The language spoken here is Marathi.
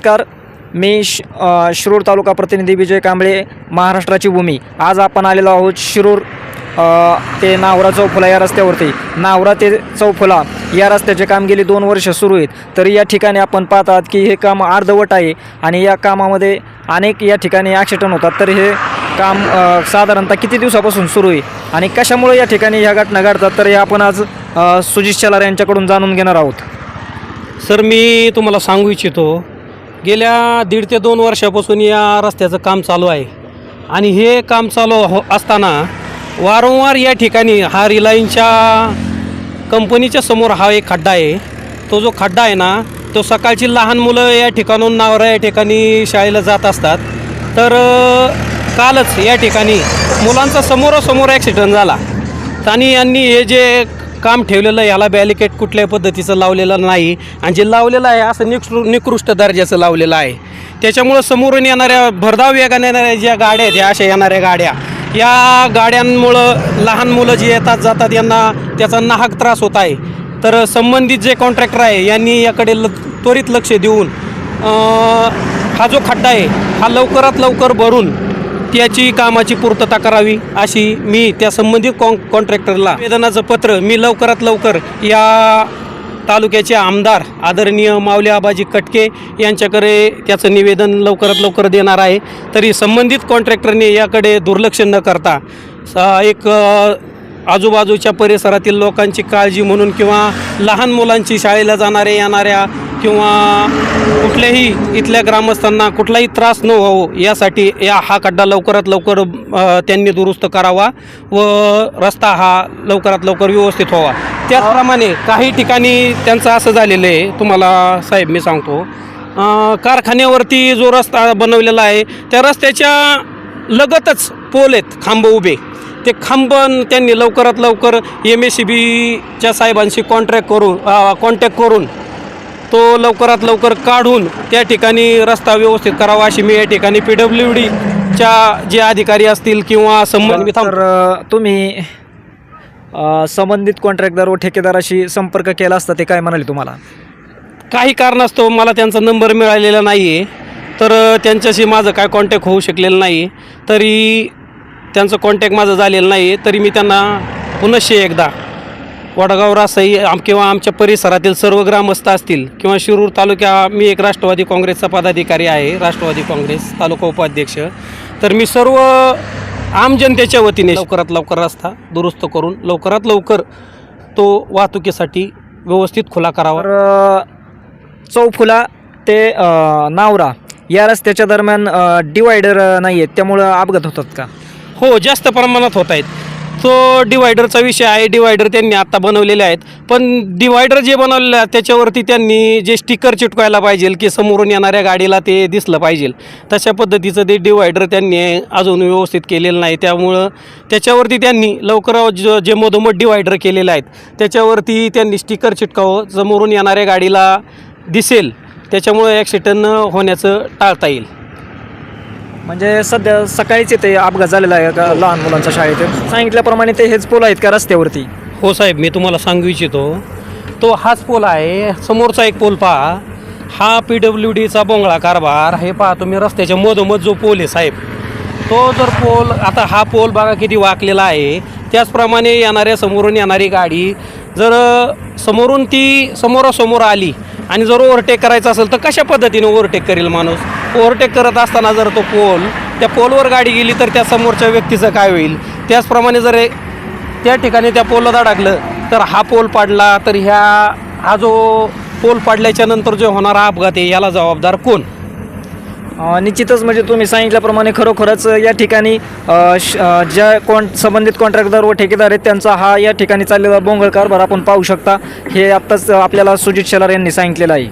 नमस्कार. मी श शिरूर तालुका प्रतिनिधी विजय कांबळे महाराष्ट्राची भूमी. आज आपण आलेलो आहोत शिरूर ते नावरा चौफुला या रस्त्यावरती. नावरा ते चौफुला या रस्त्याचे काम गेली दोन वर्ष सुरू आहेत. तरी या ठिकाणी आपण पाहतात की हे काम अर्धवट आहे आणि या कामामध्ये अनेक या ठिकाणी ॲक्सिडंट होतात. तर हे काम साधारणतः किती दिवसापासून सुरू आहे आणि कशामुळे या ठिकाणी ह्या घटना घडतात? तर हे आपण आज सुजित शेलार यांच्याकडून जाणून घेणार आहोत. सर मी तुम्हाला सांगू इच्छितो गेल्या दीड ते दोन वर्षापासून या रस्त्याचं काम चालू आहे. आणि हे काम चालू हो असताना वारंवार या ठिकाणी हा रिलायन्सच्या कंपनीच्या समोर हा एक खड्डा आहे. तो जो खड्डा आहे ना तो सकाळची लहान मुलं या ठिकाणून नावरा या ठिकाणी शाळेला जात असतात. तर कालच या ठिकाणी मुलांचा समोरासमोर ॲक्सिडेंट झाला. आणि यांनी हे जे काम ठेवलेलं आहे याला बॅलिकेट कुठल्याही पद्धतीचं लावलेलं नाही. आणि जे लावलेलं आहे असं निकृ निकृष्ट दर्जाचं लावलेलं आहे. त्याच्यामुळं समोरून येणाऱ्या भरधाव वेगाने येणाऱ्या ज्या गाड्या आहेत ह्या अशा येणाऱ्या गाड्या. या गाड्यांमुळं लहान मुलं जी येतात जातात यांना त्याचा नाहक त्रास होत आहे. तर संबंधित जे कॉन्ट्रॅक्टर आहे यांनी याकडे ल त्वरित लक्ष देऊन हा जो खड्डा आहे हा लवकरात लवकर भरून त्याची कामाची पूर्तता करावी अशी मी त्या संबंधित कॉन कॉन्ट्रॅक्टरला निवेदनाचं पत्र मी लवकरात लवकर या तालुक्याचे आमदार आदरणीय मावले आबाजी कटके यांच्याकडे त्याचं निवेदन लवकरात लवकर देणार आहे. तरी संबंधित कॉन्ट्रॅक्टरने याकडे दुर्लक्ष न करता एक आजूबाजूच्या परिसरातील लोकांची काळजी म्हणून किंवा लहान मुलांची शाळेला जाणाऱ्या येणाऱ्या किंवा कुठल्याही इथल्या ग्रामस्थांना कुठलाही त्रास न व्हावं यासाठी या हा खड्डा लवकरात लवकर त्यांनी दुरुस्त करावा व रस्ता हा लवकरात लवकर व्यवस्थित व्हावा. त्याचप्रमाणे काही ठिकाणी त्यांचं असं झालेलं आहे तुम्हाला साहेब मी सांगतो कारखान्यावरती जो रस्ता बनवलेला आहे त्या रस्त्याच्या लगतच पोल आहेत खांब उभे. ते खांब त्यांनी लवकरात लवकर एम एस सी बीच्या साहेबांशी कॉन्ट्रॅक्ट करून कॉन्टॅक्ट करून तो लवकरात लवकर काढून त्या ठिकाणी रस्ता व्यवस्थित करावा अशी मी या ठिकाणी पी डब्ल्यू डीच्या जे अधिकारी असतील किंवा संबंध मी थांब तर अ, तुम्ही संबंधित कॉन्ट्रॅक्टदार व ठेकेदाराशी संपर्क केला असता ते काय म्हणाले तुम्हाला? काही कारणास्तव मला त्यांचा नंबर मिळालेला नाही आहे तर त्यांच्याशी माझं काय कॉन्टॅक्ट होऊ शकलेलं नाही तरी त्यांचं कॉन्टॅक्ट माझं झालेलं नाही तरी मी त्यांना पुनश्च एकदा वडगाव रासाई आम किंवा आमच्या परिसरातील सर्व ग्रामस्थ असतील किंवा शिरूर तालुक्या मी एक राष्ट्रवादी काँग्रेसचा पदाधिकारी आहे राष्ट्रवादी काँग्रेस तालुका उपाध्यक्ष. तर मी सर्व आम जनतेच्या वतीने लवकरात लवकर रस्ता दुरुस्त करून लवकरात लवकर तो वाहतुकीसाठी व्यवस्थित खुला करावा. चौफुला ते नावरा या रस्त्याच्या दरम्यान डिवायडर नाही आहेत त्यामुळं अपघात होतात का? हो जास्त प्रमाणात होत आहेत. तो डिवायडरचा विषय आहे. डिवायडर त्यांनी आत्ता बनवलेले आहेत. पण डिवायडर जे बनवलेले आहेत त्याच्यावरती त्यांनी जे स्टिकर चिटकवायला पाहिजे की समोरून येणाऱ्या गाडीला ते दिसलं पाहिजे. तशा पद्धतीचं ते डिवायडर त्यांनी अजून व्यवस्थित केलेलं नाही. त्यामुळं त्याच्यावरती त्यांनी लवकर ज जे मधोमध डिवायडर केलेले आहेत त्याच्यावरती त्यांनी स्टिकर चिटकावं समोरून येणाऱ्या गाडीला दिसेल. त्याच्यामुळे ॲक्सिडंट होण्याचं टाळता येईल. म्हणजे सध्या सकाळीच इथे अपघात झालेला आहे का लहान मुलांच्या शाळेत. सांगितल्याप्रमाणे ते हेच पोल आहेत का रस्त्यावरती? हो साहेब मी तुम्हाला सांगू इच्छितो. तो हाच पोल आहे समोरचा एक पोल पहा. हा पी डब्ल्यू डीचा बोंगळा कारभार हे पहा तुम्ही रस्त्याच्या मधोमध जो पोल आहे साहेब. तो जर पोल आता हा पोल बघा किती वाकलेला आहे. त्याचप्रमाणे येणाऱ्या समोरून येणारी गाडी जर समोरून ती समोरासमोर आली आणि जर ओव्हरटेक करायचं असेल तर कशा पद्धतीने ओव्हरटेक करेल माणूस? ओव्हरटेक करत असताना जर तो पोल त्या पोलवर गाडी गेली तर त्या समोरच्या व्यक्तीचं काय होईल? त्याचप्रमाणे जर त्या ठिकाणी त्या पोलला धडकलं तर हा पोल पाडला तर ह्या हा जो पोल पाडल्याच्या नंतर जो होणारा अपघात आहे याला जबाबदार कोण? निश्चितच म्हणजे तुम्ही सांगितल्याप्रमाणे खरोखरच या ठिकाणी श- ज्या कोण संबंधित कॉन्ट्रॅक्टदार व ठेकेदार आहेत त्यांचा हा या ठिकाणी चाललेला बोंगळ कारभार आपण पाहू शकता. हे आत्ताच आपल्याला सुजित शेलार यांनी सांगितलेलं आहे.